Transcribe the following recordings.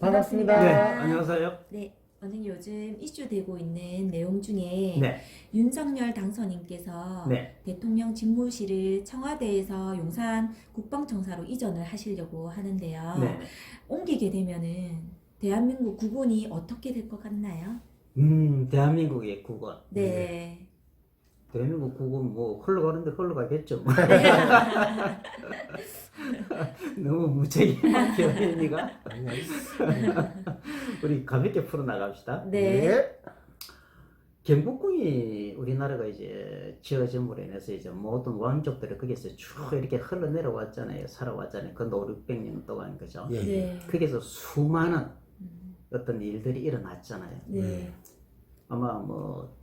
반갑습니다. 네, 안녕하세요. 네, 저는 요즘 이슈되고 있는 내용 중에 네, 윤석열 당선인께서 네, 대통령 집무실을 청와대에서 용산 국방청사로 이전을 하시려고 하는데요. 네. 옮기게 되면은 대한민국 국군이 어떻게 될 것 같나요? 음, 대한민국의 국원. 네. 대 한민국 국원 뭐 흘러가는데 흘러가겠죠. 뭐. 너무 무책임한 표현이가. 우리 가볍게 풀어 나갑시다. 네. 경복궁이 우리나라가 이제 지어짐으로 인해서 이제 모든 왕족들이 거기서 쭉 이렇게 흘러내려왔잖아요. 살아왔잖아요. 그 5, 600년 동안 그죠. 예, 예. 네. 거기서 수많은 음, 어떤 일들이 일어났잖아요. 네. 아마 뭐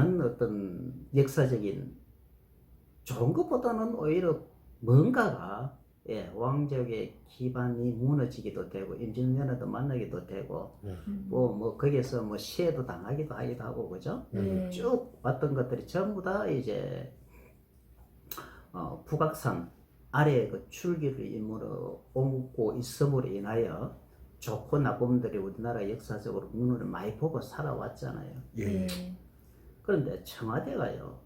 많은 어떤 역사적인 좋은 것보다는 오히려 뭔가가 예, 왕족의 기반이 무너지기도 되고 임진왜란도 만나기도 되고 음, 뭐 뭐 거기에서 뭐 시해도 당하기도 하기도 하고 그죠? 네. 쭉 왔던 것들이 전부 다 이제 어, 북악산 아래 그 줄기를 임으로 옮고 있음으로 인하여 좋고 나쁨들이 우리나라 역사적으로 눈을 많이 보고 살아왔잖아요. 예. 네. 그런데 청와대가요,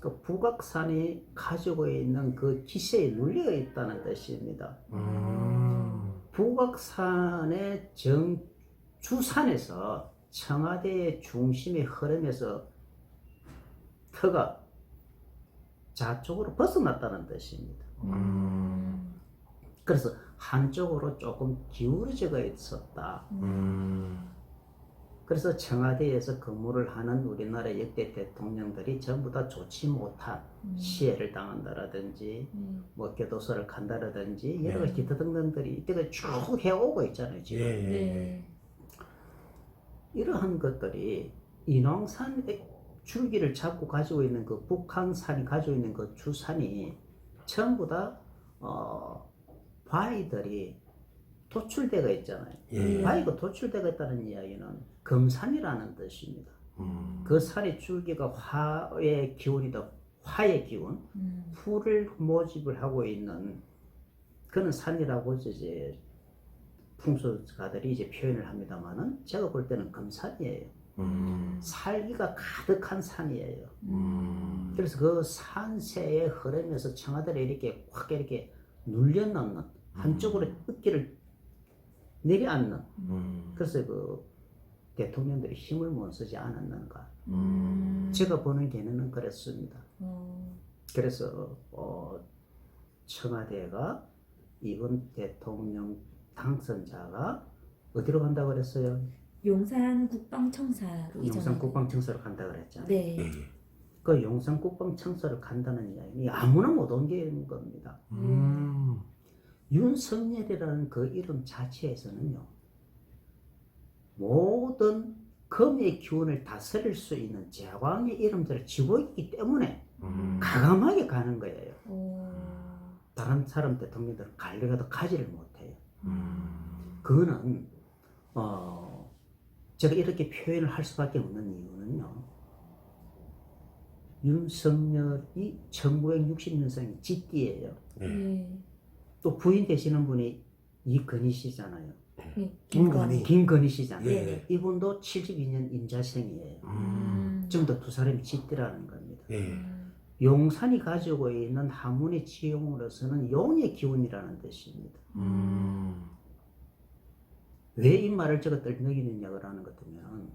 그 북악산이 가지고 있는 그 기세에 눌려 있다는 뜻입니다. 음. 북악산의 정 주산에서 청와대의 중심의 흐름에서 터가 좌쪽으로 벗어났다는 뜻입니다. 음. 그래서 한쪽으로 조금 기울어져 있었다. 음. 그래서 청와대에서 근무를 하는 우리나라 역대 대통령들이 전부 다 좋지 못한 음, 시해를 당한다라든지 음, 뭐 교도소를 간다라든지 여러 네. 가지 기타 등등들이 이때가 쭉 해오고 있잖아요 예, 지금 예. 네. 이러한 것들이 인왕산의 줄기를 잡고 가지고 있는 그 북한산이 가지고 있는 그 주산이 전부 다 어, 바위들이 도출되어 있잖아요. 예. 바위가 도출되어 있다는 이야기는 금산이라는 뜻입니다. 음. 그 산의 줄기가 화의 기운이다. 화의 기운, 음, 풀을 모집을 하고 있는 그런 산이라고 이제 풍수가들이 이제 표현을 합니다만은 제가 볼 때는 금산이에요. 음. 살기가 가득한 산이에요. 음. 그래서 그 산세의 흐름에서 청와대를 이렇게 확 이렇게 눌려놓는 한쪽으로 어깨를 내려앉는 음. 그래서 그 대통령들이 힘을 못 쓰지 않았는가. 음, 제가 보는 견해는 그랬습니다. 어, 그래서 어, 청와대가 이번 대통령 당선자가 어디로 간다 그랬어요? 용산 국방청사로 용산 국방청사로 간다 그랬잖아요. 네. 예, 예. 그 용산 국방청사를 간다는 이야기 아무나 못 옮기는 겁니다. 음. 윤석열이라는 그 이름 자체에서는요 모든 검의 기운을 다스릴 수 있는 제왕의 이름들을 지고 있기 때문에 음. 가감하게 가는 거예요. 어, 다른 사람 대통령들은 갈려가도 가지를 못해요. 음. 그거는 어 제가 이렇게 표현을 할 수밖에 없는 이유는요. 윤석열이 1960년생 쥐띠예요. 예. 네. 또 부인 되시는 분이 이건희 씨잖아요. 네. 김건희. 김건희 씨잖아요. 예. 이분도 72년 임자생이에요. 음. 다두 사람이 쥐띠라는 겁니다. 예. 음, 용산이 가지고 있는 한문의 지용으로서는 용의 기운이라는 뜻입니다. 음. 왜 이 말을 제가 떨먹이느냐고 하는 것 같으면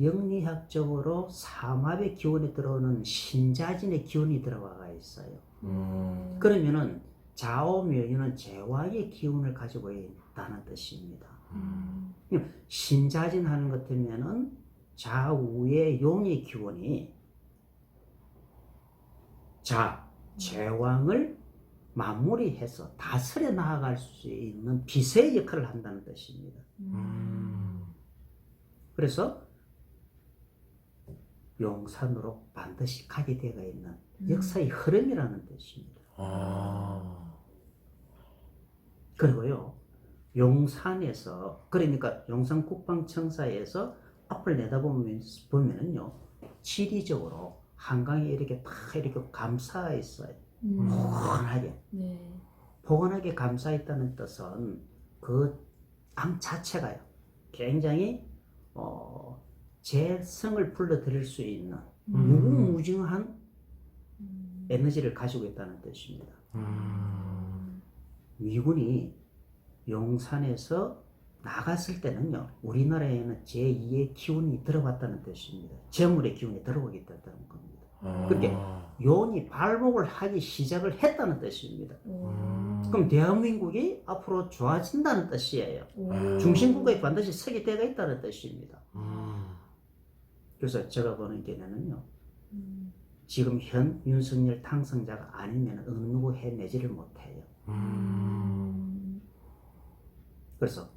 영리학적으로 삼합의 기운이 들어오는 신자진의 기운이 들어가 있어요. 음. 그러면은 좌우명유는 제왕의 기운을 가지고 있다는 뜻입니다. 음, 신자진 하는 것 같으면은 좌우의 용의 기운이 자 제왕을 마무리해서 다스려 나아갈 수 있는 비서의 역할을 한다는 뜻입니다. 음. 그래서 용산으로 반드시 가게 되어 있는 음. 역사의 흐름이라는 뜻입니다. 아. 그리고요, 용산에서, 그러니까 용산 국방청사에서 앞을 내다보면, 보면은요, 지리적으로 한강이 이렇게 다 이렇게 감싸 있어요. 음. 포근하게. 네. 포근하게 감싸 있다는 뜻은 그강 자체가요. 굉장히 어, 재성을 불러들일 수 있는 무궁무진한 음. 에너지를 가지고 있다는 뜻입니다. 음. 미군이 용산에서 나갔을 때는요, 우리나라에는 제2의 기운이 들어갔다는 뜻입니다. 재물의 기운이 들어오게 됐다는 겁니다. 아. 그렇게 요원이 발목을 하기 시작을 했다는 뜻입니다. 오. 음. 그럼 대한민국이 앞으로 좋아진다는 뜻이에요. 오. 중심국가에 반드시 서게 때가 있다는 뜻입니다. 음. 그래서 제가 보는 견해는요, 음. 지금 현 윤석열 당선자가 아니면 어느 누구 해내지를 못해요. 음. 그래서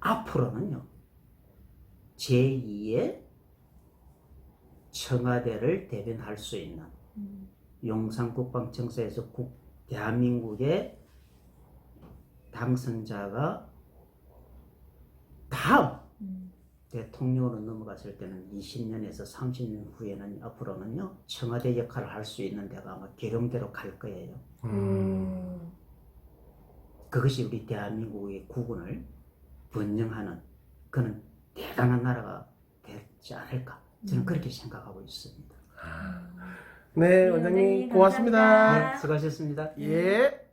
앞으로는요 제2의 청와대를 대변할 수 있는 음. 용산국방청사에서 국, 대한민국의 당선자가 다음 음. 대통령으로 넘어갔을 때는 20년에서 30년 후에는 앞으로는요 청와대 역할을 할 수 있는 데가 아마 계룡대로 갈 거예요. 음. 그것이 우리 대한민국의 국운을 번영하는 그는 대단한 나라가 되지 않을까 저는 음. 그렇게 생각하고 있습니다. 아. 네, 네, 원장님 고맙습니다. 네, 수고하셨습니다. 예.